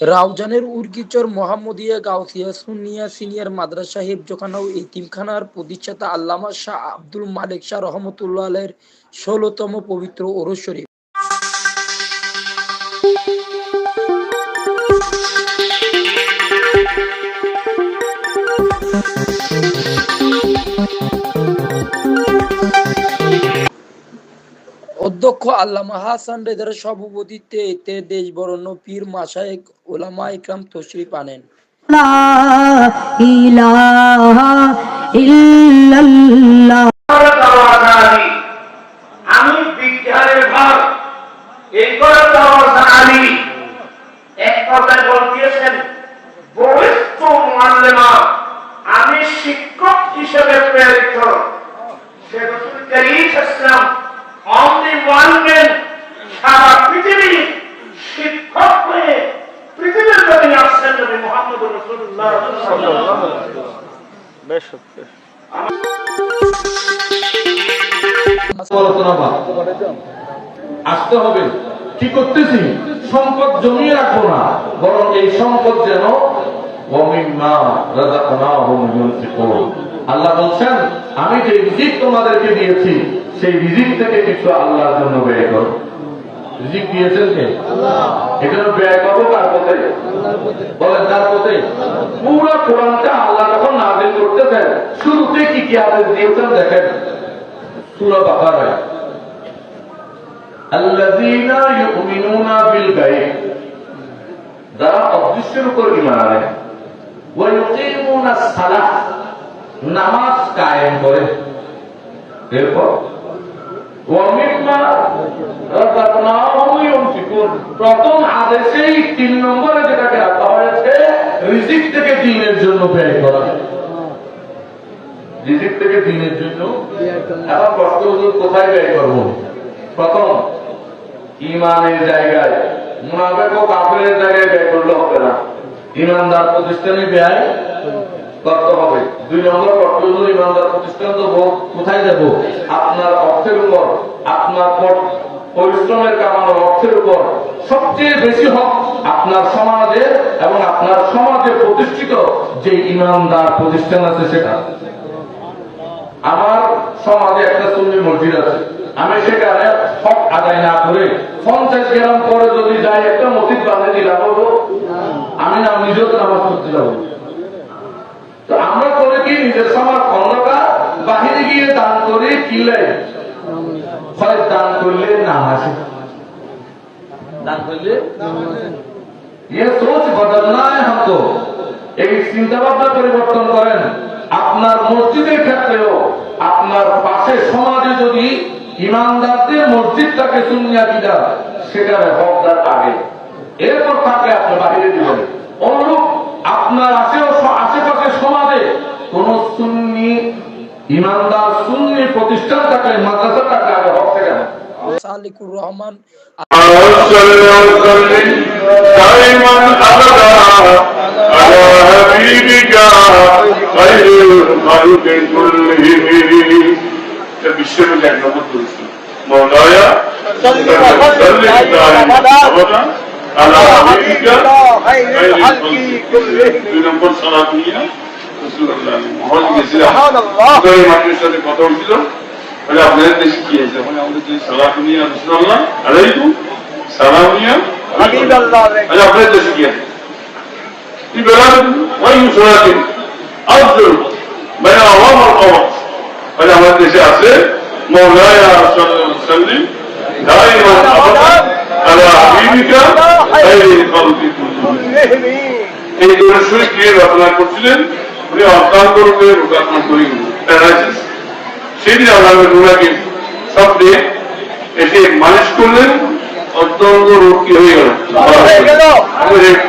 রাউজানের Urgichar Mohammadia Gausia Sunniya senior madrasa হিফজখানা ও ইতিমখানার প্রতিষ্ঠাতা আল্লামা শাহ আব্দুল মালিক শাহ রহমতুল্লাহ আলের ষোলতম পবিত্র ওরস শরীফ। অধ্যক্ষ আল্লামা হাসান রেজার সভাপতিত্বে এতে দেশ বরণ্য পীর মাসায়েক ওলামা ইকরাম তশরিফ আনেন। আমি বিজ্ঞানের ভাব এই করে তাওয়াজানি এক কথায় বলতেছেন বরিষ্ঠ মুআল্লিমা আমি শিক্ষক হিসেবে প্রেরিত। সে রসুল করিম ইসলাম সারা পৃথিবী শিক্ষক হয়ে পৃথিবীর আসছেন নবী মুহাম্মদ রাসূলুল্লাহ সাল্লাল্লাহু আলাইহি ওয়াসাল্লাম। আলোচনা বা আসতে হবে। কি করতেছি? সম্পদ জমিয়ে রাখব না বরং এই সম্পদ যেন ওয়ামিম্মা রাযাকনাহুম ইউনফিকুন। আল্লাহ বলছেন আমি যে রিজিক তোমাদেরকে দিয়েছি সেই রিজিক থেকে কিছু আল্লাহর জন্য ব্যয় করো। রিজিক দিয়েছেন কে? এখানে ব্যয় করব কার পথে? বলেন পথে? পুরো কোরআনটা আল্লাহ যখন নাজিল করতেছেন শুরুতে কি কি আদেশ দিয়েছেন দেখেন। আল্লাযীনা ইউমিনুনা বিল গায়ব। যারা অদৃশ্যের উপর ইমান আনে। ওয়া ইউকিমুনা সালাহ। নামাজ কায়েম করে। এরপর প্রথম তিন নম্বরে যেটাকে রাখা হয়েছে, রিজিক থেকে দিনের জন্য ব্যয় করা। রিজিক থেকে দিনের জন্য। কোথায় ব্যয় করব? প্রথম ইমানের জায়গায়। মুনাফেক ও কাপড়ের জায়গায় ব্যয় করলে হবে না। ইমানদার প্রতিষ্ঠানে ব্যয় করতে হবে। দুই নম্বর করতে হলো ইমানদার প্রতিষ্ঠান কোথায় যাব? আপনার অর্থের উপর, আপনার পরিশ্রমের কামানো অর্থের উপর। সবচেয়ে বেশি হক আপনার সমাজে এবং আপনার সমাজে প্রতিষ্ঠিত যে ইমানদার প্রতিষ্ঠান আছে সেটা। আমার সমাজে একটা সুন্নি মসজিদ আছে। আমি সেখানে হক আদায় না করে পঞ্চাশ গ্রাম পরে যদি যাই একটা মসজিদ বানিয়ে দিলাম আমি না নিজেও নামাজ পড়তে যাব। তো আমরা করে কি নিজের সমাজ খন্ডটা বাহিরে গিয়ে দান করে কিনলে হয় দান করলে নাম আসে দান করলে ये सोच बदलना है हमको এই চিন্তা ভাবনা পরিবর্তন করেন আপনার মসজিদের ক্ষেত্রেও আপনার পাশে সমাজে যদি ইমানদারদের মসজিদটাকে শুনিয়া দিদা সেটার হকদার আগে এরপর তাকে আপনি বাহিরে দিবেন অনুরূপ আপনার আশে আশেপাশে সমাজে কোন সুন্নি ইমানদার সুন্নি প্রতিষ্ঠান থাকলে মাদ্রাসা থাকলে আগে হক থেকে না সালিকুর রহমান وصل وسلم دائما ابدا على حبيبك خير الخلق كلهم বিশ্বের এক নম্বর দোষী মৌলায়া وسلم دائما ابدا على حبيبك خير الخلق كلهم দুই নম্বর সালাত নিয়ে রাসূলুল্লাহ মহল গেছিলাম তো এই মানুষের সাথে কথা হচ্ছিল বলে আপনাদের দেশে কি হয়েছে বলে আমাদের দেশে সালাম নিয়ে রাসূলুল্লাহ আলাইকুম সালাম নিয়ে হাবিবাল্লাহ আচ্ছা আপনাদের দেশে কি আছে في بلاد غير صلاة أفضل بين أوام القوات فلا ما تسعى مولاي صلى الله عليه وسلم دائما أبدا على জীবিকা রচনা করছিলেন উনি অক্লান্ত রূপে রোগাত্মক করি প্যারালাইসিস সেই রোগাকে স্বপ্নে এসে মানুষ করলেন অত্যন্ত রোগ কি হয়ে গেল।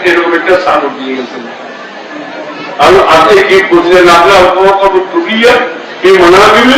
এরকম একটা সাগর দিয়ে গেছেন আর আজকে কি বুঝলেন আপনার কত টুকিয়া এই মানা দিবে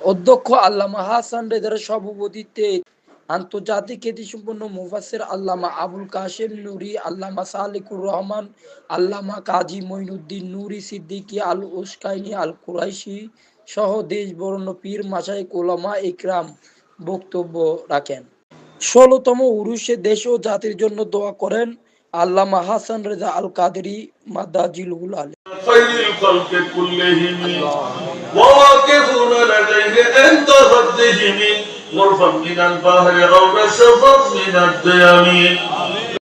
অধ্যক্ষ আল্লামা হাসান রেজার সভাপতিত্বে আন্তর্জাতিক খ্যাতিসম্পন্ন মুফাসের আল্লামা আবুল কাশেম নুরি, আল্লামা সালিকুর রহমান, আল্লামা কাজী মঈনুদ্দিন নুরি, সিদ্দিকি আল উস্কাইনি আল কুরাইশি সহ দেশ বরণ্য পীর মাসাই কোলামা ইকরাম বক্তব্য রাখেন। ষোলতম উরুষে দেশ ও জাতির জন্য দোয়া করেন আল্লামা হাসান রেজা আল কাদেরি মাদাজিল হুলাল وواقفون لديه عند ردهم غرفا من البحر غور شفق من الديم